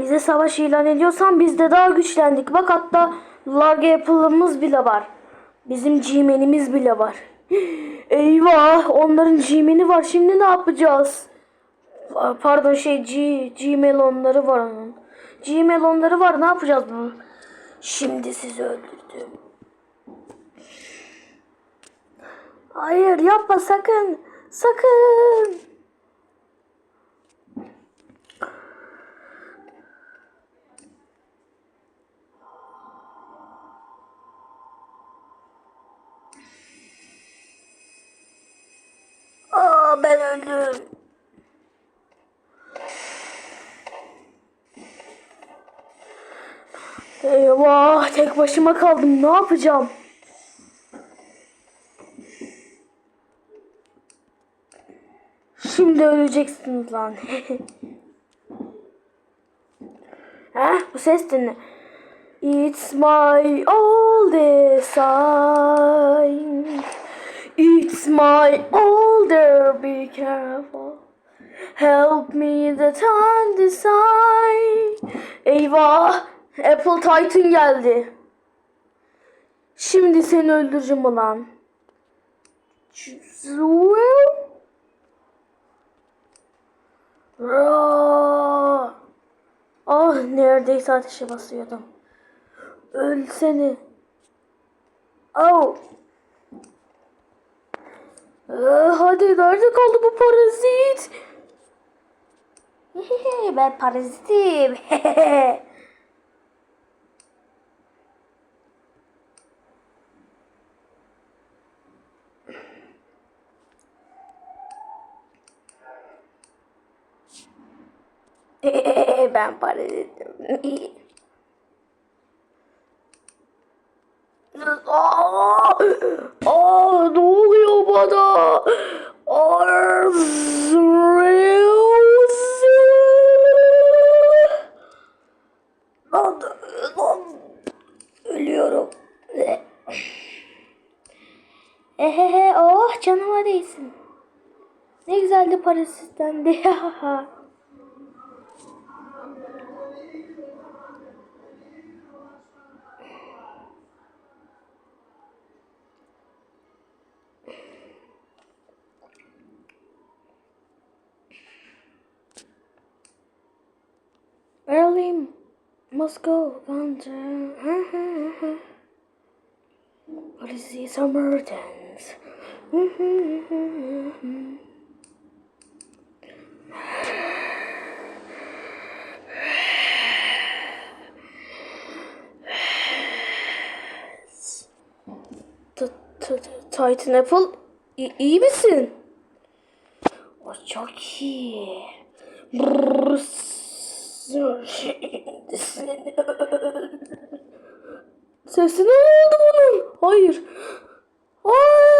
Bize savaş ilan ediyorsan biz de daha güçlendik. Bak hatta Large Apple'ımız bile var. Bizim G-Man'imiz bile var. Eyvah onların G-Man'i var. Şimdi ne yapacağız? Pa- Pardon şey G, G-Melonları var onun. G-Melonları var ne yapacağız bu? Şimdi sizi öldürdüm. Hayır yapma sakın. Sakın. Aa ben öldüm. Eyvah tek başıma kaldım. Ne yapacağım? Şimdi öleceksiniz lan. Heh, bu ses de? It's my older sign. It's my older, be careful. Help me the time design. Eyvah! Apple Titan geldi. Şimdi seni öldüreceğim ulan. Ah neredeyse ateşe basıyordum. Ölsene. Oh. Ah, hadi nerede kaldı bu parazit? ben parazitim. ben parazitim. Aa, aa, ne oluyor bana? Ölüyorum. Ehehe, oh canıma değsin. Ne güzeldi parasitten de. Early Moscow Ganja. What is this summer dance? Titan Apple i- iyi misin? O çok iyi. Brrr, Şimdi seni. Sesi ne oldu bunun? Hayır. Aa!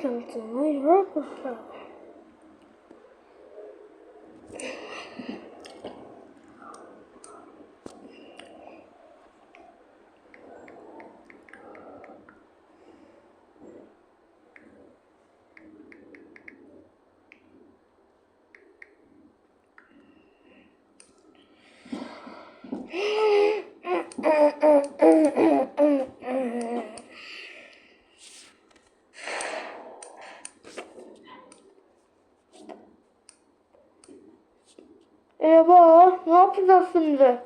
怎么怎么不好 Eyvah, ne yapacağız şimdi?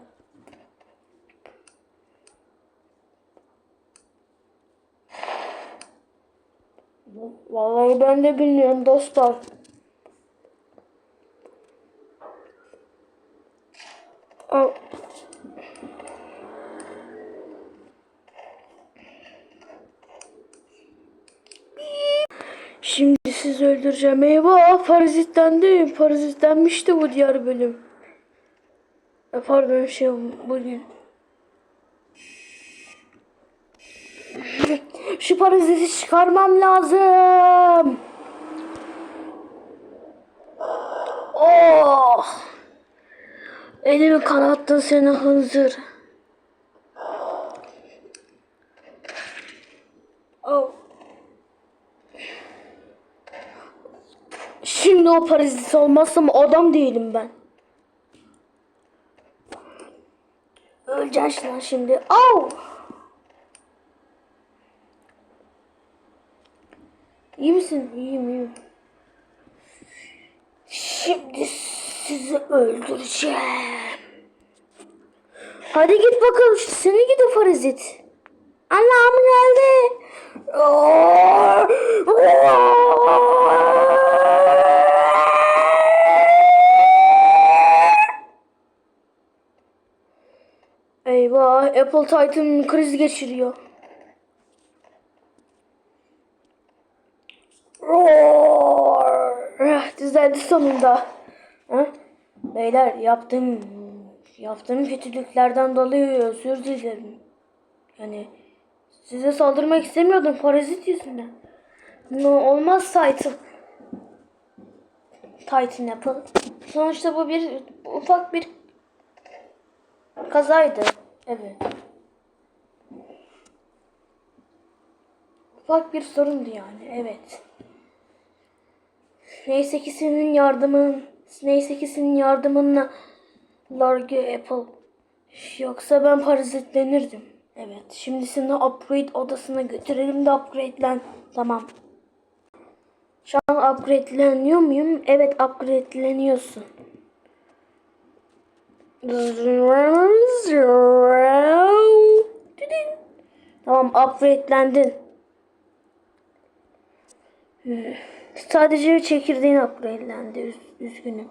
Vallahi ben de bilmiyorum dostlar. Aa, Şimdi sizi öldüreceğim. Eyvah parazitlendim. Parazitlenmişti bu diğer bölüm. E, Pardon şey bugün. Şu paraziti çıkarmam lazım. Oh! Elimi kanattın seni hınzır. Oh. O parazit olmazsam adam değilim ben. Öleceksin lan şimdi. Au! İyi misin? İyiyim iyiyim. Şimdi sizi öldüreceğim. Hadi git bakalım. Seni gidi parazit. Allah'ım geldi. Apple Titan kriz geçiriyor. Roar! Düzeldi sonunda. Ha? Beyler yaptığım yaptığım kötülüklerden dolayı özür dilerim. Yani size saldırmak istemiyordum parazit yüzünden. No, olmaz Titan. Titan Apple. Sonuçta bu bir ufak bir kazaydı. Evet. Ufak bir sorundu yani. Evet. Neyse ki senin yardımın, neyse ki senin yardımınla Large Apple. Yoksa ben parazitlenirdim. Evet. Şimdi seni upgrade odasına götürelim de upgrade'len. Tamam. Şu an upgrade'leniyor muyum? Evet upgrade'leniyorsun. Tamam upgrade'lendin. Hmm. Sadece çekirdeğin upgrade'lendi. Üz üzgünüm.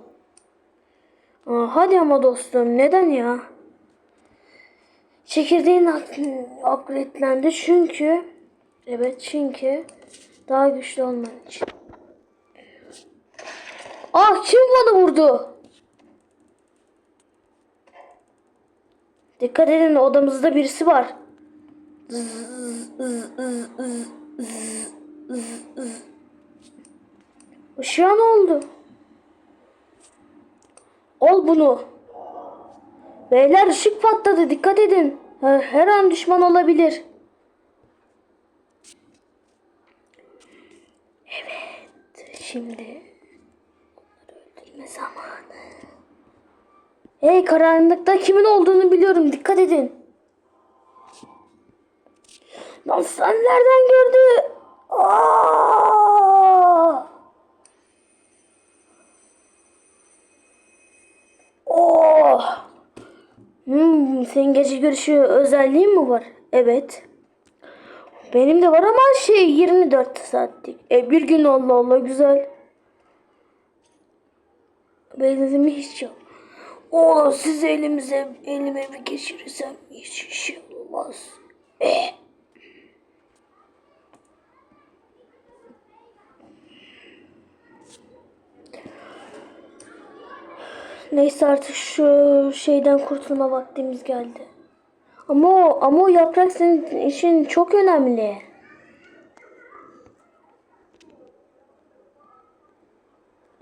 Aa, hadi ama dostum neden ya? Çekirdeğin up- upgrade'lendi çünkü evet çünkü daha güçlü olman için. Ah kim bana vurdu? Dikkat edin odamızda birisi var. Zzz, zzz, zzz, zzz, zzz, zzz. Işığa ne oldu? Ol bunu. Beyler ışık patladı dikkat edin. Her, an düşman olabilir. Evet şimdi öldürme zamanı. Hey karanlıkta kimin olduğunu biliyorum dikkat edin. Lan sen nereden gördü? Aa! Oh! Hmm, senin gece görüşü özelliğin mi var? Evet. Benim de var ama şey 24 saatlik. E bir gün Allah Allah güzel. Benim hiç yok. Oğlum siz elimize elime bir geçirirsem hiç şey olmaz. Eh. Neyse artık şu şeyden kurtulma vaktimiz geldi. Ama o, ama o yaprak senin için çok önemli.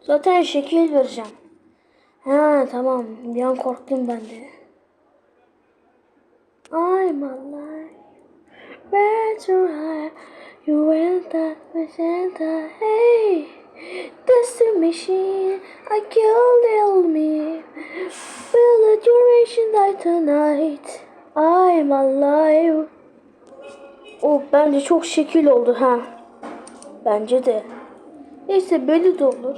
Zaten şekil vereceğim. Ha tamam. Bir an korktum ben de. I'm alive. You went that magenta. Hey, that's. I killed me. Will the duration die tonight? I'm alive. O bence çok şekil oldu ha. Bence de. Neyse böyle de olur.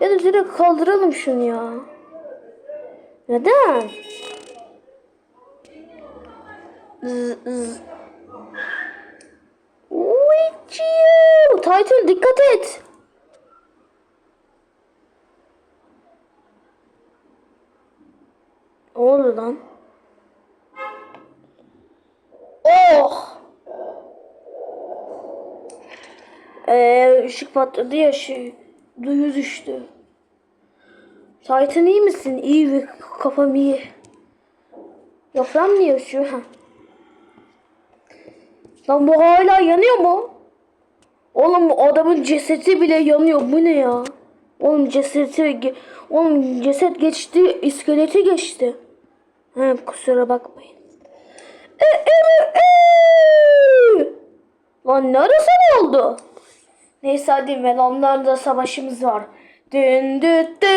Ya da direkt kaldıralım şunu ya. Neden? Z. with you. Titan dikkat et. Ne oldu lan? Oh! Ee, ışık patladı ya şey. Duyu düştü. Titan iyi misin? İyi ve kafam iyi. Yaprağım niye yaşıyor? Ha. Lan bu hala yanıyor mu? Oğlum adamın cesedi bile yanıyor. Bu ne ya? Oğlum cesedi Oğlum ceset geçti, iskeleti geçti. He, kusura bakmayın. E, e, e. Lan neresi oldu? Neyse hadi melonlarla savaşımız var. Dün düt düt.